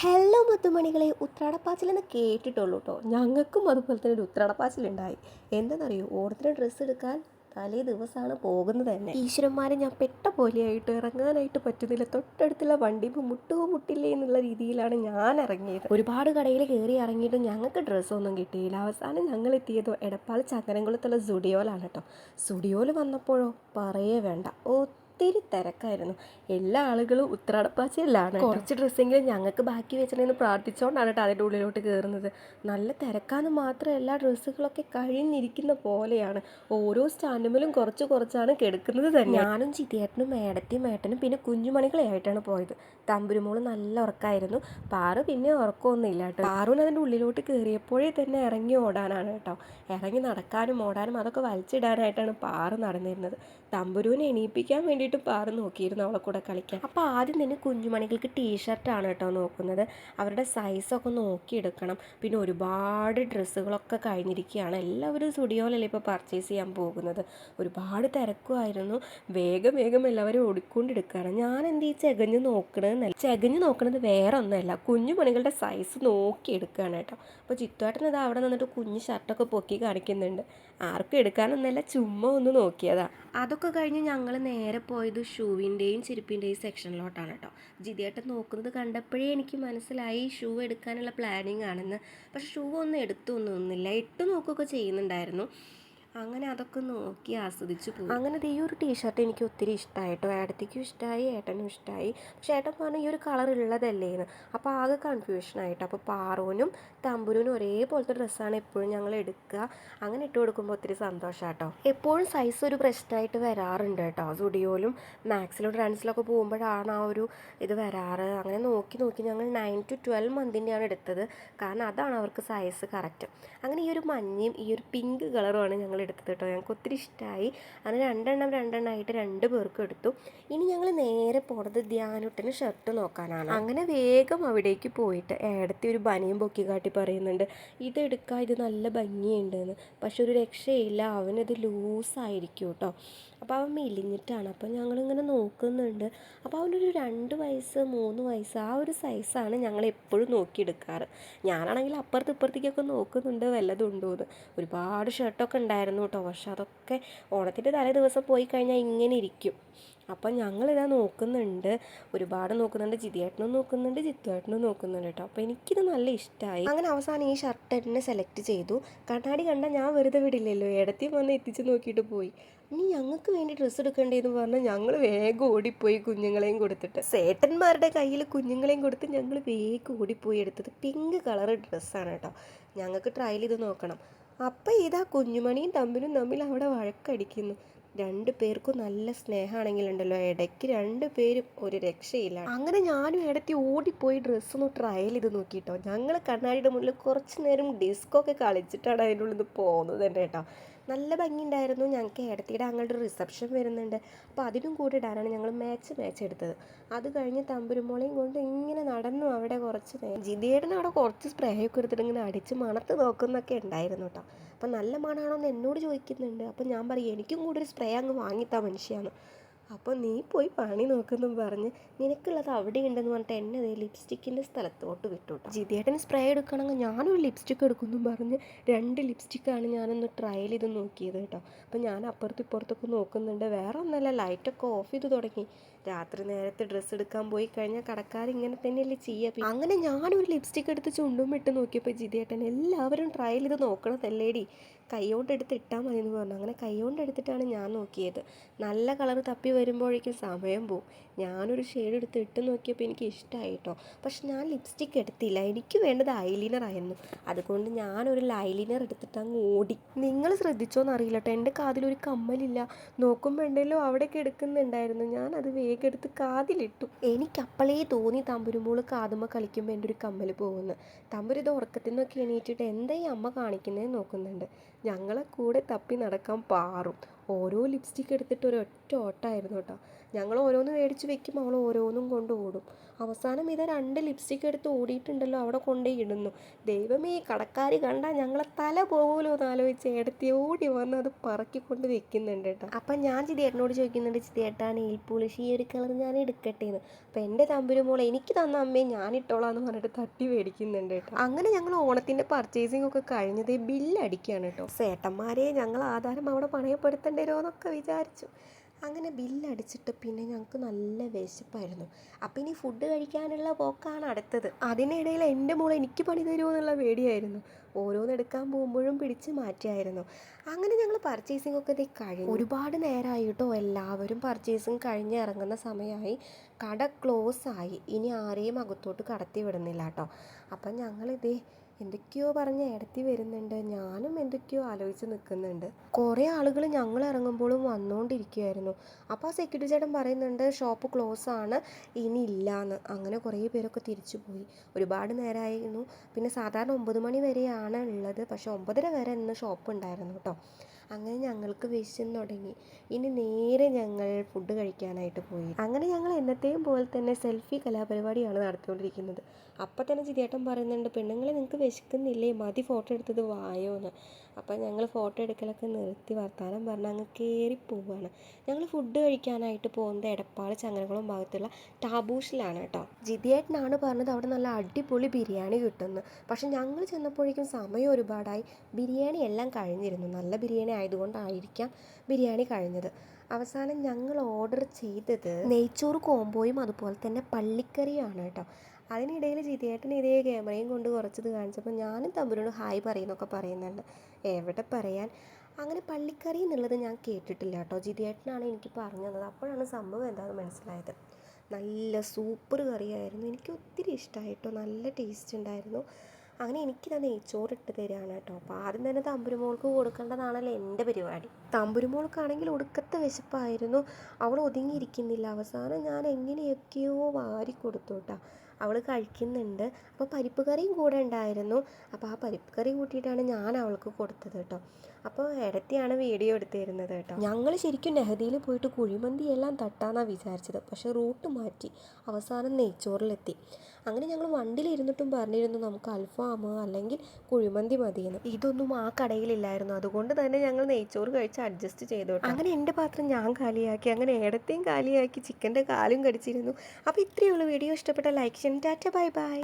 Hello മുത്തുമണികളെ. ഉത്രാടപ്പാച്ചിലെന്ന് കേട്ടിട്ടുള്ളൂ കേട്ടോ ഞങ്ങൾക്കും അതുപോലെ തന്നെ ഒരു ഉത്രാടപ്പാച്ചിലുണ്ടായി. എന്താണെന്നറിയോ ഓണത്തിന് ഡ്രസ്സ് എടുക്കാൻ തലേ ദിവസമാണ് പോകുന്നത് തന്നെ. ഈശ്വരന്മാരെ ഞാൻ പെട്ട പോലെയായിട്ട് ഇറങ്ങാനായിട്ട് പറ്റുന്നില്ല. തൊട്ടടുത്തുള്ള വണ്ടി ഇപ്പോൾ മുട്ടുകോ മുട്ടില്ലേ എന്നുള്ള രീതിയിലാണ് ഞാൻ ഇറങ്ങിയത്. ഒരുപാട് കടയിൽ കയറി ഇറങ്ങിയിട്ട് ഞങ്ങൾക്ക് ഡ്രസ്സൊന്നും കിട്ടിയില്ല. അവസാനം ഞങ്ങൾ എത്തിയതോ എടപ്പാൾ ചങ്ങരംകുളത്തുള്ള സുഡിയോലാണ് കേട്ടോ സുഡിയോയിൽ വന്നപ്പോഴോ? പറയേ വേണ്ട. ഒത്തിരി തിരക്കായിരുന്നു. എല്ലാ ആളുകളും ഉത്രാടപ്പാച്ചിലാണ് കുറച്ച് ഡ്രസ്സെങ്കിലും ഞങ്ങൾക്ക് ബാക്കി വെച്ചിട്ടുണ്ടെന്ന് പ്രാർത്ഥിച്ചുകൊണ്ടാണ് കേട്ടോ അതിന്റെ ഉള്ളിലോട്ട് കയറുന്നത് നല്ല തിരക്കാന്ന് എല്ലാ ഡ്രസ്സുകളൊക്കെ കഴിഞ്ഞിരിക്കുന്ന പോലെയാണ്. ഓരോ സ്റ്റാൻഡുമിലും കുറച്ച് കുറച്ചാണ് കിടക്കുന്നത് തന്നെ. ഞാനും ചിത്തിയേട്ടനും മേടത്തിയും മേട്ടനും പിന്നെ കുഞ്ഞുമണികളെയായിട്ടാണ് പോയത്. തമ്പുരുമോൾ നല്ല ഉറക്കായിരുന്നു. പാറു പിന്നെ ഉറക്കമൊന്നും ഇല്ല കേട്ടോ. പാറുവിന് അതിന്റെ ഉള്ളിലോട്ട് കയറിയപ്പോഴേ തന്നെ ഇറങ്ങി ഓടാനാണ് കേട്ടോ. ഇറങ്ങി നടക്കാനും ഓടാനും അതൊക്കെ വലിച്ചിടാനായിട്ടാണ് പാറു നടന്നിരുന്നത്. തമ്പുരുവിനെ എണീപ്പിക്കാൻ വേണ്ടിയിട്ട് പാറ് നോക്കിയിരുന്നു അവളെ കൂടെ കളിക്കാൻ. അപ്പോൾ ആദ്യം തന്നെ കുഞ്ഞുമണികൾക്ക് ടീഷർട്ടാണ് കേട്ടോ നോക്കുന്നത്. അവരുടെ സൈസൊക്കെ നോക്കിയെടുക്കണം. പിന്നെ ഒരുപാട് ഡ്രസ്സുകളൊക്കെ കഴിഞ്ഞിരിക്കുകയാണ്. എല്ലാവരും സ്റ്റുഡിയോയിലല്ലേ ഇപ്പോൾ പർച്ചേസ് ചെയ്യാൻ പോകുന്നത്. ഒരുപാട് തിരക്കുമായിരുന്നു. വേഗം വേഗം എല്ലാവരും ഓടിക്കൊണ്ടെടുക്കുകയാണ് ഞാൻ എന്ത് ഈ ചെകഞ്ഞ് നോക്കണമെന്നല്ല ചെകഞ്ഞ് നോക്കണത് വേറെ ഒന്നുമല്ല കുഞ്ഞുമണികളുടെ സൈസ് നോക്കിയെടുക്കുകയാണ് കേട്ടോ. അപ്പോൾ ചിത്തുവാട്ടൻ ഇത് അവിടെ നിന്നിട്ട് കുഞ്ഞു ഷർട്ടൊക്കെ പൊക്കി കാണിക്കുന്നുണ്ട്. ആർക്കും എടുക്കാനൊന്നല്ല ചുമ്മാ ഒന്ന് നോക്കിയതാ. അതൊക്കെ കഴിഞ്ഞ് ഞങ്ങൾ നേരെ പോയത് ഷൂവിന്റെയും ചെരുപ്പിന്റെയും സെക്ഷനിലോട്ടാണ് കേട്ടോ. ജിതിയേട്ടൻ നോക്കുന്നത് കണ്ടപ്പോഴേ എനിക്ക് മനസ്സിലായി ഷൂ എടുക്കാനുള്ള പ്ലാനിങ് ആണെന്ന്. പക്ഷെ ഷൂ ഒന്നും എടുത്തൊന്നുമില്ല ഇട്ട് നോക്കുകയൊക്കെ ചെയ്യുന്നുണ്ടായിരുന്നു. അങ്ങനെ അതൊക്കെ നോക്കി ആസ്വദിച്ചു പോകും അങ്ങനെ ഈ ഒരു ടീഷർട്ട് എനിക്ക് ഒത്തിരി ഇഷ്ടമായി കേട്ടോ ഏട്ടത്തിക്കും ഇഷ്ടമായി ഏട്ടനും ഇഷ്ടമായി പക്ഷേ ഏട്ടൻ പറഞ്ഞു ഈ ഒരു കളർ ഉള്ളതല്ലേന്ന്. അപ്പോൾ ആകെ കൺഫ്യൂഷൻ ആയിട്ട്. അപ്പോൾ പാറോനും തമ്പുരൂനും ഒരേപോലത്തെ ഡ്രസ്സാണ് എപ്പോഴും ഞങ്ങൾ എടുക്കുക. അങ്ങനെ ഇട്ട് കൊടുക്കുമ്പോൾ ഒത്തിരി സന്തോഷമാണ് കേട്ടോ എപ്പോഴും സൈസ് ഒരു പ്രശ്നമായിട്ട് വരാറുണ്ട് കേട്ടോ. സുഡിയോയിലും മാക്സിലും ട്രാൻസിലൊക്കെ പോകുമ്പോഴാണ് ആ ഒരു ഇത് വരാറ്. അങ്ങനെ നോക്കി നോക്കി ഞങ്ങൾ നയൻ ടു ട്വൽവ് മന്തിന്റെയാണ് എടുത്തത്. കാരണം അതാണ് അവർക്ക് സൈസ് കറക്റ്റ് അങ്ങനെ ഈ ഒരു മഞ്ഞയും ഈ ഒരു പിങ്ക് കളറുമാണ് ഞങ്ങൾ എടുത്തത് കേട്ടോ. ഞങ്ങൾക്ക് ഒത്തിരി ഇഷ്ടമായി അങ്ങനെ രണ്ടെണ്ണം രണ്ടെണ്ണമായിട്ട് രണ്ട് പേർക്കും എടുത്തു. ഇനി ഞങ്ങൾ നേരെ പോണത് ധ്യാനുട്ടന് ഷർട്ട് നോക്കാനാണ്. അങ്ങനെ വേഗം അവിടേക്ക് പോയിട്ട് ഏടത്തി ഒരു ബനിയും പൊക്കി കാട്ടി പറയുന്നുണ്ട് ഇത് എടുക്കാൻ ഇത് നല്ല ഭംഗിയുണ്ടെന്ന്. പക്ഷെ ഒരു രക്ഷയില്ല അവനത് ലൂസായിരിക്കും കേട്ടോ. അപ്പോൾ അവൻ മെലിഞ്ഞിട്ടാണ്. അപ്പോൾ ഞങ്ങളിങ്ങനെ നോക്കുന്നുണ്ട്. അപ്പോൾ അവനൊരു രണ്ട് വയസ്സ് മൂന്ന് വയസ്സ് ആ ഒരു സൈസാണ് ഞങ്ങൾ എപ്പോഴും നോക്കിയെടുക്കാറ്. ഞാനാണെങ്കിൽ അപ്പുറത്ത് ഇപ്പുറത്തേക്കൊക്കെ നോക്കുന്നുണ്ട് വല്ലതും ഉണ്ടോ എന്ന്. ഒരുപാട് ഷർട്ടൊക്കെ ഉണ്ടായിരുന്നു കേട്ടോ. പക്ഷെ അതൊക്കെ ഓണത്തിന്റെ തലേ ദിവസം പോയി കഴിഞ്ഞാൽ ഇങ്ങനെ ഇരിക്കും. അപ്പം ഞങ്ങളിതാ നോക്കുന്നുണ്ട്. ഒരുപാട് നോക്കുന്നുണ്ട്. ജിതിയേട്ടനും നോക്കുന്നുണ്ട്. ജിത്തുവേട്ടനും നോക്കുന്നുണ്ട് കേട്ടോ. അപ്പോൾ എനിക്കിത് നല്ല ഇഷ്ടമായി അങ്ങനെ അവസാനം ഈ ഷർട്ട് എന്നെ സെലക്ട് ചെയ്തു. കണ്ണാടി കണ്ടാൽ ഞാൻ വെറുതെ വിടില്ലല്ലോ. ഇടത്തി വന്ന് എത്തിച്ച് നോക്കിയിട്ട് പോയി. ഇനി ഞങ്ങൾക്ക് വേണ്ടി ഡ്രസ്സ് എടുക്കേണ്ടതെന്ന് പറഞ്ഞാൽ ഞങ്ങൾ വേഗം ഓടിപ്പോയി കുഞ്ഞുങ്ങളെയും കൊടുത്തിട്ട്. സേട്ടന്മാരുടെ കയ്യിൽ കുഞ്ഞുങ്ങളെയും കൊടുത്ത് ഞങ്ങൾ വേഗം ഓടിപ്പോയി എടുത്തത് പിങ്ക് കളർ ഡ്രസ്സാണ് കേട്ടോ. ഞങ്ങൾക്ക് ട്രയൽ ചെയ്ത് നോക്കണം. അപ്പം ഇതാ കുഞ്ഞുമണിയും തമ്പിനും തമ്മിൽ അവിടെ വഴക്കടിക്കുന്നു. രണ്ട് പേർക്കും നല്ല സ്നേഹമാണെങ്കിലുണ്ടല്ലോ. ഇടയ്ക്ക് രണ്ടു പേരും ഒരു രക്ഷയില്ല. അങ്ങനെ ഞാനും ഇടയ്ക്ക് ഓടിപ്പോയി ഡ്രസ്സ് ഒന്ന് ട്രയൽ ചെയ്ത് നോക്കിട്ടോ. ഞങ്ങൾ കണ്ണാടിയുടെ മുന്നിൽ കുറച്ച് നേരം ഡിസ്കോ ഒക്കെ കളിച്ചിട്ടാണ് അതിന്റെ ഉള്ളിൽ നിന്ന് പോകുന്നത് തന്നെ കേട്ടോ. നല്ല ഭംഗിയുണ്ടായിരുന്നു. ഞങ്ങൾക്ക് ഇടത്തിയുടെ അങ്ങോട്ട് റിസപ്ഷൻ വരുന്നുണ്ട്. അപ്പോൾ അതിനും കൂടി ഇടാനാണ് ഞങ്ങൾ മാച്ച് മാച്ച് എടുത്തത്. അത് കഴിഞ്ഞ് തമ്പുരുമോളയും കൊണ്ട് ഇങ്ങനെ നടന്നു അവിടെ കുറച്ച് നേരം. ജിതിയേടന് അവിടെ കുറച്ച് സ്പ്രേ ഒക്കെ എടുത്തിട്ട് ഇങ്ങനെ അടിച്ച് മണത്ത് നോക്കുന്നൊക്കെ ഉണ്ടായിരുന്നു കേട്ടോ. അപ്പം നല്ല മണമാണോ എന്ന് എന്നോട് ചോദിക്കുന്നുണ്ട്. അപ്പം ഞാൻ പറയും എനിക്കും കൂടെ ഒരു സ്പ്രേ അങ്ങ് വാങ്ങിത്താ മനുഷ്യയാണ് അപ്പോൾ നീ പോയി പണി നോക്കുന്നു പറഞ്ഞ് നിനക്കുള്ളത് അവിടെ ഉണ്ടെന്ന് പറഞ്ഞിട്ട് എന്നെ അതേ ലിപ്സ്റ്റിക്കിന്റെ സ്ഥലത്തോട്ട് വിട്ടു കേട്ടോ ജിതിയേട്ടന് സ്പ്രേ എടുക്കണമെങ്കിൽ ഞാനൊരു ലിപ്സ്റ്റിക് എടുക്കുന്നു പറഞ്ഞ് രണ്ട് ലിപ്സ്റ്റിക്കാണ് ഞാനൊന്ന് ട്രയൽ ചെയ്ത് നോക്കിയത് കേട്ടോ. അപ്പോൾ ഞാൻ അപ്പുറത്തും ഇപ്പുറത്തൊക്കെ നോക്കുന്നുണ്ട്. വേറെ ഒന്നല്ല ലൈറ്റൊക്കെ ഓഫ് ചെയ്ത് തുടങ്ങി. രാത്രി നേരത്തെ ഡ്രസ്സ് എടുക്കാൻ പോയി കഴിഞ്ഞാൽ കടക്കാർ ഇങ്ങനെ തന്നെയല്ലേ ചെയ്യുക. അങ്ങനെ ഞാനൊരു ലിപ്സ്റ്റിക് എടുത്ത് ചുണ്ടും ഇട്ട് നോക്കിയപ്പോൾ ജിതിയേട്ടൻ എല്ലാവരും ട്രയൽ ചെയ്ത് നോക്കണതല്ലേടി. കൈകൊണ്ട് എടുത്ത് ഇട്ടാൽ മതി എന്ന് പറഞ്ഞു. അങ്ങനെ കൈകൊണ്ട് എടുത്തിട്ടാണ് ഞാൻ നോക്കിയത്. നല്ല കളർ തപ്പി വരുമ്പോഴേക്കും സമയം പോവും. ഞാനൊരു ഷെയ്ഡ് എടുത്ത് ഇട്ട് നോക്കിയപ്പോൾ എനിക്ക് ഇഷ്ടമായി കേട്ടോ പക്ഷെ ഞാൻ ലിപ്സ്റ്റിക്ക് എടുത്തില്ല. എനിക്ക് വേണ്ടത് ഐലൈനർ ആയിരുന്നു. അതുകൊണ്ട് ഞാനൊരു ലൈലൈനർ എടുത്തിട്ട് അങ്ങ് ഓടി. നിങ്ങൾ ശ്രദ്ധിച്ചോന്ന് അറിയില്ല കേട്ടോ എന്റെ കാതിലൊരു കമ്മലില്ല. നോക്കുമ്പോൾ ഉണ്ടല്ലോ അവിടെയൊക്കെ എടുക്കുന്നുണ്ടായിരുന്നു. ഞാൻ അത് വേഗം എടുത്ത് കാതിലിട്ടു. എനിക്ക് അപ്പോഴേ തോന്നി തമ്പുരുമോൾ കാതുമ്മ കളിക്കുമ്പോൾ എന്റെ ഒരു കമ്മൽ പോകുന്നു. തമ്പുരു ഇത് ഉറക്കത്തിൽ നിന്നൊക്കെ എണീറ്റിട്ട് എന്താ ഈ അമ്മ കാണിക്കുന്നതെന്ന് നോക്കുന്നുണ്ട്. ഞങ്ങളെ കൂടെ തപ്പി നടക്കാൻ പാറും. ഓരോ ലിപ്സ്റ്റിക്ക് എടുത്തിട്ട് ഒരു ഒറ്റ ഓട്ടമായിരുന്നു കേട്ടോ. ഞങ്ങൾ ഓരോന്ന് മേടിച്ച് വെക്കും അവൾ ഓരോന്നും കൊണ്ട് ഓടും. അവസാനം ഇത് രണ്ട് ലിപ്സ്റ്റിക്ക് എടുത്ത് ഓടിയിട്ടുണ്ടല്ലോ അവിടെ കൊണ്ടുപോയി ഇടുന്നു. ദൈവമേ കടക്കാർ കണ്ടാൽ ഞങ്ങളെ തല പോകുമല്ലോ എന്ന് ആലോചിച്ച് ഏടത്തി ഓടി വന്ന് അത് പറക്കിക്കൊണ്ട് വെക്കുന്നുണ്ട് കേട്ടോ. അപ്പം ഞാൻ ചിതിയേട്ടനോട് ചോദിക്കുന്നുണ്ട് ചിതിയേട്ടാ നെയിൽ പോളിഷ് ഈ ഒരു കളർ ഞാൻ എടുക്കട്ടെ എന്ന് അപ്പം എന്റെ തമ്പുരു മോളെ എനിക്ക് തന്ന അമ്മയെ ഞാൻ ഇട്ടോളാം എന്ന് പറഞ്ഞിട്ട് തട്ടി മേടിക്കുന്നുണ്ട് കേട്ടോ. അങ്ങനെ ഞങ്ങൾ ഓണത്തിന്റെ പർച്ചേസിംഗ് ഒക്കെ കഴിഞ്ഞത് ബില്ല് അടിക്കുകയാണ് കേട്ടോ. സേട്ടന്മാരെ ഞങ്ങൾ ആധാരം അവിടെ പണയപ്പെടുത്തേണ്ടരോ എന്നൊക്കെ വിചാരിച്ചു. അങ്ങനെ ബില്ലടിച്ചിട്ട് പിന്നെ ഞങ്ങൾക്ക് നല്ല വിശപ്പായിരുന്നു. അപ്പം ഇനി ഫുഡ് കഴിക്കാനുള്ള പോക്കാണ് അടുത്തത്. അതിനിടയിൽ എന്റെ മോൾ എനിക്ക് പണി തരുമോ എന്നുള്ള പേടിയായിരുന്നു ഓരോന്നെടുക്കാൻ പോകുമ്പോഴും പിടിച്ച് മാറ്റിയായിരുന്നു. അങ്ങനെ ഞങ്ങൾ പർച്ചേസിംഗ് ഒക്കെ കഴിഞ്ഞു. ഒരുപാട് നേരമായി കേട്ടോ. എല്ലാവരും പർച്ചേസിങ് കഴിഞ്ഞ് ഇറങ്ങുന്ന സമയമായി. കട ക്ലോസ് ആയി. ഇനി ആരെയും അകത്തോട്ട് കടത്തി വിടുന്നില്ല കേട്ടോ. അപ്പം ഞങ്ങളിതേ എന്തൊക്കെയോ പറഞ്ഞ് ഇടത്തി വരുന്നുണ്ട്. ഞാനും എന്തൊക്കെയോ ആലോചിച്ച് നിൽക്കുന്നുണ്ട്. കുറേ ആളുകൾ ഞങ്ങൾ ഇറങ്ങുമ്പോഴും വന്നുകൊണ്ടിരിക്കുമായിരുന്നു അപ്പോൾ ആ സെക്യൂരിറ്റി ചേട്ടൻ പറയുന്നുണ്ട് ഷോപ്പ് ക്ലോസ് ആണ് ഇനി ഇല്ലയെന്ന് അങ്ങനെ കുറേ പേരൊക്കെ തിരിച്ചു പോയി. ഒരുപാട് നേരമായിരുന്നു പിന്നെ സാധാരണ ഒമ്പത് മണി വരെയാണ് ഉള്ളത്. പക്ഷേ ഒമ്പതര വരെ ഇന്ന് ഷോപ്പ് ഉണ്ടായിരുന്നു കേട്ടോ. അങ്ങനെ ഞങ്ങൾക്ക് വിശന്ന് തുടങ്ങി. ഇനി നേരെ ഞങ്ങൾ ഫുഡ് കഴിക്കാനായിട്ട് പോയി. അങ്ങനെ ഞങ്ങൾ എന്നത്തെയും പോലെ തന്നെ സെൽഫി കലാപരിപാടിയാണ് നടത്തിക്കൊണ്ടിരിക്കുന്നത്. അപ്പം തന്നെ ചിരിയേട്ടൻ പറയുന്നുണ്ട് പെണ്ണുങ്ങളെ നിങ്ങൾക്ക് വിശക്കുന്നില്ലേ? മതി ഫോട്ടോ എടുത്തത് വായോ എന്ന് അപ്പം ഞങ്ങൾ ഫോട്ടോ എടുക്കലൊക്കെ നിർത്തി വർത്താനം പറഞ്ഞ് അങ്ങ് കയറി പോവുകയാണ് ഞങ്ങൾ ഫുഡ് കഴിക്കാനായിട്ട് പോകുന്നത് എടപ്പാൾ ചങ്ങനകുളം ഭാഗത്തുള്ള ടാബൂഷിലാണ് കേട്ടോ. ജിതിയേട്ടനാണ് പറഞ്ഞത് അവിടെ നല്ല അടിപൊളി ബിരിയാണി കിട്ടുന്നു. പക്ഷെ ഞങ്ങൾ ചെന്നപ്പോഴേക്കും സമയം ഒരുപാടായി. ബിരിയാണി എല്ലാം കഴിഞ്ഞിരുന്നു. നല്ല ബിരിയാണി ആയതുകൊണ്ടായിരിക്കാം ബിരിയാണി കഴിഞ്ഞത്. അവസാനം ഞങ്ങൾ ഓർഡർ ചെയ്തത് നെയ്ച്ചോറ് കോമ്പോയും അതുപോലെ തന്നെ പള്ളിക്കറിയാണ് കേട്ടോ. അതിനിടയിൽ ജിതിയേട്ടൻ ഇതേ ക്യാമറയും കൊണ്ട് കുറച്ചത് കാണിച്ചപ്പോൾ ഞാനും തമ്പുരോട് ഹായ് പറയുന്നൊക്കെ പറയുന്നുണ്ട്. എവിടെ പറയാൻ? അങ്ങനെ പള്ളിക്കറി എന്നുള്ളത് ഞാൻ കേട്ടിട്ടില്ല കേട്ടോ. ജിതിയേട്ടനാണ് എനിക്ക് പറഞ്ഞു തന്നത്. അപ്പോഴാണ് സംഭവം എന്താണെന്ന് മനസ്സിലായത്. നല്ല സൂപ്പർ കറിയായിരുന്നു. എനിക്ക് ഒത്തിരി ഇഷ്ടമായിട്ടോ നല്ല ടേസ്റ്റ് ഉണ്ടായിരുന്നു. അങ്ങനെ എനിക്കിത് നെയ്ച്ചോറ് ഇട്ട് തരികയാണ് കേട്ടോ. അപ്പോൾ ആദ്യം തന്നെ തമ്പുരുമോൾക്ക് കൊടുക്കേണ്ടതാണല്ലോ എന്റെ പരിപാടി. തമ്പുരുമോൾക്കാണെങ്കിൽ ഒടുക്കത്തെ വിശപ്പായിരുന്നു. അവൾ ഒതുങ്ങിയിരിക്കുന്നില്ല. അവസാനം ഞാൻ എങ്ങനെയൊക്കെയോ വാരി കൊടുത്തു കേട്ടോ. അവൾ കഴിക്കുന്നുണ്ട്. അപ്പോൾ പരിപ്പ് കറിയും കൂടെ ഉണ്ടായിരുന്നു. അപ്പോൾ ആ പരിപ്പ് കറി കൂട്ടിയിട്ടാണ് ഞാൻ അവൾക്ക് കൊടുത്തത് കേട്ടോ. അപ്പോൾ ഇടത്തിയാണ് വീഡിയോ എടുത്തിരുന്നത് കേട്ടോ. ഞങ്ങൾ ശരിക്കും നെഹദിയിൽ പോയിട്ട് കുഴിമന്തി എല്ലാം തട്ടാന്നാണ് വിചാരിച്ചത്. പക്ഷേ റൂട്ട് മാറ്റി അവസാനം നെയ്ച്ചോറിലെത്തി. അങ്ങനെ ഞങ്ങൾ വണ്ടിയിലിരുന്നിട്ടും പറഞ്ഞിരുന്നു നമുക്ക് അൽഫാം അല്ലെങ്കിൽ കുഴിമന്തി മതിയെന്ന്. ഇതൊന്നും ആ കടയിലില്ലായിരുന്നു. അതുകൊണ്ട് തന്നെ ഞങ്ങൾ നെയ്ച്ചോറ് കഴിച്ച് അഡ്ജസ്റ്റ് ചെയ്തു അങ്ങനെ എന്റെ പാത്രം ഞാൻ കാലിയാക്കി അങ്ങനെ ഏടത്തെയും കാലിയാക്കി ചിക്കന്റെ കാലും കടിച്ചിരുന്നു. അപ്പോൾ ഇത്രയേ ഉള്ളൂ. വീഡിയോ ഇഷ്ടപ്പെട്ട ലൈക്ക് ചെയ്യാൻ ടാറ്റ ബൈ ബൈ.